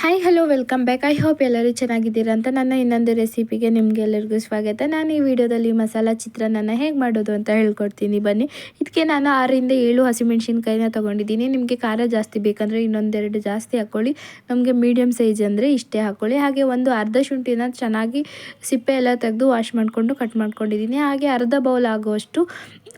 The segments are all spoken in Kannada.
Hi hello welcome back I hope ಎಲ್ಲರೂ ಚೆನ್ನಾಗಿದ್ದೀರಾ ಅಂತ ನನ್ನ ಇನ್ನೊಂದು ರೆಸಿಪಿಗೆ ನಿಮಗೆಲ್ಲರಿಗೂ ಸ್ವಾಗತ. ನಾನು ಈ ವಿಡಿಯೋದಲ್ಲಿ ಮಸಾಲ ಚಿತ್ರಾನ್ನ ಹೇಗೆ ಮಾಡೋದು ಅಂತ ಹೇಳ್ಕೊಡ್ತೀನಿ. ಬನ್ನಿ. ಇದಕ್ಕೆ ನಾನು ಆರರಿಂದ ಏಳು ಹಸಿಮೆಣ್ಸಿನ್ಕಾಯಿನ ತೊಗೊಂಡಿದ್ದೀನಿ. ನಿಮಗೆ ಖಾರ ಜಾಸ್ತಿ ಬೇಕಂದರೆ ಇನ್ನೊಂದೆರಡು ಜಾಸ್ತಿ ಹಾಕ್ಕೊಳ್ಳಿ ನಮಗೆ ಮೀಡಿಯಮ್ ಸೈಜ್ ಅಂದರೆ ಇಷ್ಟೇ ಹಾಕ್ಕೊಳ್ಳಿ ಹಾಗೆ ಒಂದು ಅರ್ಧ ಶುಂಠಿನ ಚೆನ್ನಾಗಿ ಸಿಪ್ಪೆ ಎಲ್ಲ ತೆಗೆದು ವಾಶ್ ಮಾಡಿಕೊಂಡು ಕಟ್ ಮಾಡ್ಕೊಂಡಿದ್ದೀನಿ. ಹಾಗೆ ಅರ್ಧ ಬೌಲ್ ಆಗುವಷ್ಟು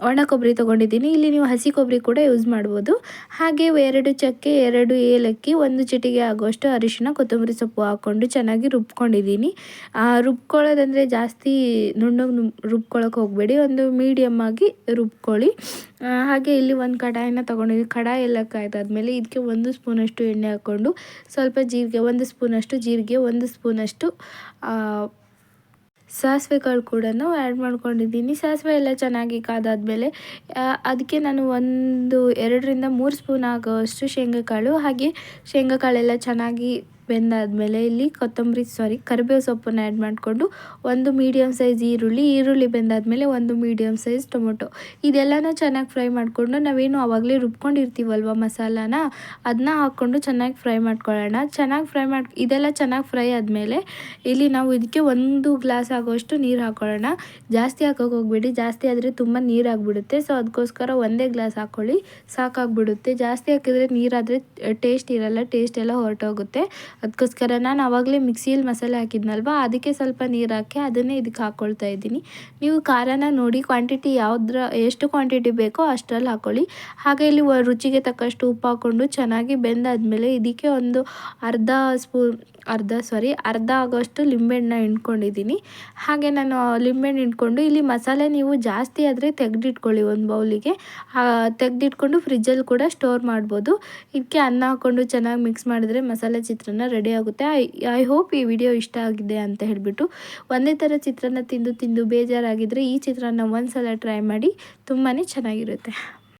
ಒಣ ಕೊಬ್ಬರಿ ತೊಗೊಂಡಿದ್ದೀನಿ. ಇಲ್ಲಿ ನೀವು ಹಸಿ ಕೊಬ್ಬರಿ ಕೂಡ ಯೂಸ್ ಮಾಡ್ಬೋದು. ಹಾಗೆ ಎರಡು ಚಕ್ಕೆ, ಎರಡು ಏಲಕ್ಕಿ, ಒಂದು ಚಿಟಿಗೆ ಆಗುವಷ್ಟು ಅರಿಶಿನ, ಕೊತ್ತಂಬರಿ ಸೊಪ್ಪು ಹಾಕ್ಕೊಂಡು ಚೆನ್ನಾಗಿ ರುಬ್ಕೊಂಡಿದ್ದೀನಿ. ರುಬ್ಕೊಳ್ಳೋದಂದರೆ ಜಾಸ್ತಿ ನುಣ್ಣಗೆ ರುಬ್ಕೊಳ್ಳೋಕೆ ಹೋಗಬೇಡಿ. ಒಂದು ಮೀಡಿಯಮ್ ಆಗಿ ರುಬ್ಕೊಳ್ಳಿ. ಹಾಗೆ ಇಲ್ಲಿ ಒಂದು ಕಡಾಯಿನ ತೊಗೊಂಡಿದ್ದೀನಿ. ಕಡಾಯಿ ಎಲ್ಲ ಕಾಯ್ದಾದ್ಮೇಲೆ ಇದಕ್ಕೆ ಒಂದು ಸ್ಪೂನಷ್ಟು ಎಣ್ಣೆ ಹಾಕ್ಕೊಂಡು ಸ್ವಲ್ಪ ಜೀರಿಗೆ, ಒಂದು ಸ್ಪೂನಷ್ಟು ಜೀರಿಗೆ, ಒಂದು ಸ್ಪೂನಷ್ಟು ಸಾಸಿವೆ ಕಾಳು ಕೂಡ ಆ್ಯಡ್ ಮಾಡ್ಕೊಂಡಿದ್ದೀನಿ. ಸಾಸಿವೆ ಎಲ್ಲ ಚೆನ್ನಾಗಿ ಕಾದಾದಮೇಲೆ ಅದಕ್ಕೆ ನಾನು ಒಂದು ಎರಡರಿಂದ ಮೂರು ಸ್ಪೂನ್ ಆಗೋವಷ್ಟು ಶೇಂಗಾಕಾಳು, ಹಾಗೆ ಶೇಂಗಾಕಾಳೆಲ್ಲ ಚೆನ್ನಾಗಿ ಬೆಂದಾದಮೇಲೆ ಇಲ್ಲಿ ಕೊತ್ತಂಬರಿ ಸಾರಿ ಕರಿಬೇವು ಸೊಪ್ಪನ್ನು ಆ್ಯಡ್ ಮಾಡಿಕೊಂಡು ಒಂದು ಮೀಡಿಯಮ್ ಸೈಜ್ ಈರುಳ್ಳಿ ಈರುಳ್ಳಿ ಬೆಂದಾದಮೇಲೆ ಒಂದು ಮೀಡಿಯಮ್ ಸೈಜ್ ಟೊಮೊಟೊ. ಇದೆಲ್ಲನೂ ಚೆನ್ನಾಗಿ ಫ್ರೈ ಮಾಡಿಕೊಂಡು ನಾವೇನು ಆವಾಗಲೇ ರುಬ್ಕೊಂಡಿರ್ತೀವಲ್ವ ಮಸಾಲಾನ? ಅದನ್ನ ಹಾಕ್ಕೊಂಡು ಚೆನ್ನಾಗಿ ಫ್ರೈ ಮಾಡ್ಕೊಳ್ಳೋಣ. ಚೆನ್ನಾಗಿ ಫ್ರೈ ಮಾಡಿ, ಇದೆಲ್ಲ ಚೆನ್ನಾಗಿ ಫ್ರೈ ಆದಮೇಲೆ ಇಲ್ಲಿ ನಾವು ಇದಕ್ಕೆ ಒಂದು ಗ್ಲಾಸ್ ಆಗೋಷ್ಟು ನೀರು ಹಾಕ್ಕೊಳ್ಳೋಣ ಜಾಸ್ತಿ ಹಾಕೋಕೆ ಹೋಗ್ಬೇಡಿ. ಜಾಸ್ತಿ ಆದರೆ ತುಂಬ ನೀರಾಗ್ಬಿಡುತ್ತೆ ಸೊ ಅದಕ್ಕೋಸ್ಕರ ಒಂದೇ ಗ್ಲಾಸ್ ಹಾಕ್ಕೊಳ್ಳಿ ಸಾಕಾಗ್ಬಿಡುತ್ತೆ. ಜಾಸ್ತಿ ಹಾಕಿದರೆ ನೀರಾದರೆ ಟೇಸ್ಟ್ ಇರಲ್ಲ. ಟೇಸ್ಟ್ ಎಲ್ಲ ಹೊರಟೋಗುತ್ತೆ. ಅದಕ್ಕೋಸ್ಕರ ನಾನು ಆವಾಗಲೇ ಮಿಕ್ಸಿಯಲ್ಲಿ ಮಸಾಲೆ ಹಾಕಿದ್ನಲ್ವ? ಅದಕ್ಕೆ ಸ್ವಲ್ಪ ನೀರು ಹಾಕಿ ಅದನ್ನೇ ಇದಕ್ಕೆ ಹಾಕ್ಕೊಳ್ತಾ ಇದ್ದೀನಿ. ನೀವು ಖಾರನ ನೋಡಿ ಕ್ವಾಂಟಿಟಿ ಯಾವುದ್ರ, ಎಷ್ಟು ಕ್ವಾಂಟಿಟಿ ಬೇಕೋ ಅಷ್ಟರಲ್ಲಿ ಹಾಕ್ಕೊಳ್ಳಿ ಹಾಗೆ ಇಲ್ಲಿ ರುಚಿಗೆ ತಕ್ಕಷ್ಟು ಉಪ್ಪು ಹಾಕ್ಕೊಂಡು ಚೆನ್ನಾಗಿ ಬೆಂದಾದ್ಮೇಲೆ ಇದಕ್ಕೆ ಒಂದು ಅರ್ಧ ಸ್ಪೂನ್ ಅರ್ಧ ಸಾರಿ ಅರ್ಧ ಆಗೋಷ್ಟು ಲಿಂಬೆಹಣ್ಣು ಹಿಂಡ್ಕೊಂಡಿದ್ದೀನಿ. ಹಾಗೆ ನಾನು ಲಿಂಬೆಹಣ್ಣು ಹಿಂಡ್ಕೊಂಡು ಇಲ್ಲಿ ಮಸಾಲೆ ನೀವು ಜಾಸ್ತಿ ಆದರೆ ತೆಗೆದಿಟ್ಕೊಳ್ಳಿ ಒಂದು ಬೌಲಿಗೆ. ತೆಗೆದಿಟ್ಕೊಂಡು ಫ್ರಿಜ್ಜಲ್ಲಿ ಕೂಡ ಸ್ಟೋರ್ ಮಾಡ್ಬೋದು. ಇದಕ್ಕೆ ಅನ್ನ ಹಾಕ್ಕೊಂಡು ಚೆನ್ನಾಗಿ ಮಿಕ್ಸ್ ಮಾಡಿದ್ರೆ ಮಸಾಲೆ ಚಿತ್ರಾನ್ನ ರೆಡಿ ಆಗುತ್ತೆ. ಐ ಹೋಪ್ ಈ ವಿಡಿಯೋ ಇಷ್ಟ ಆಗಿದೆ ಅಂತ ಹೇಳಿಬಿಟ್ಟು. ಒಂದೇ ಥರ ಚಿತ್ರಾನ್ನ ತಿಂದು ತಿಂದು ಬೇಜಾರಾಗಿದ್ದರೆ ಈ ಚಿತ್ರಾನ್ನ ಒಂದು ಸಲ ಟ್ರೈ ಮಾಡಿ ತುಂಬಾ ಚೆನ್ನಾಗಿರುತ್ತೆ.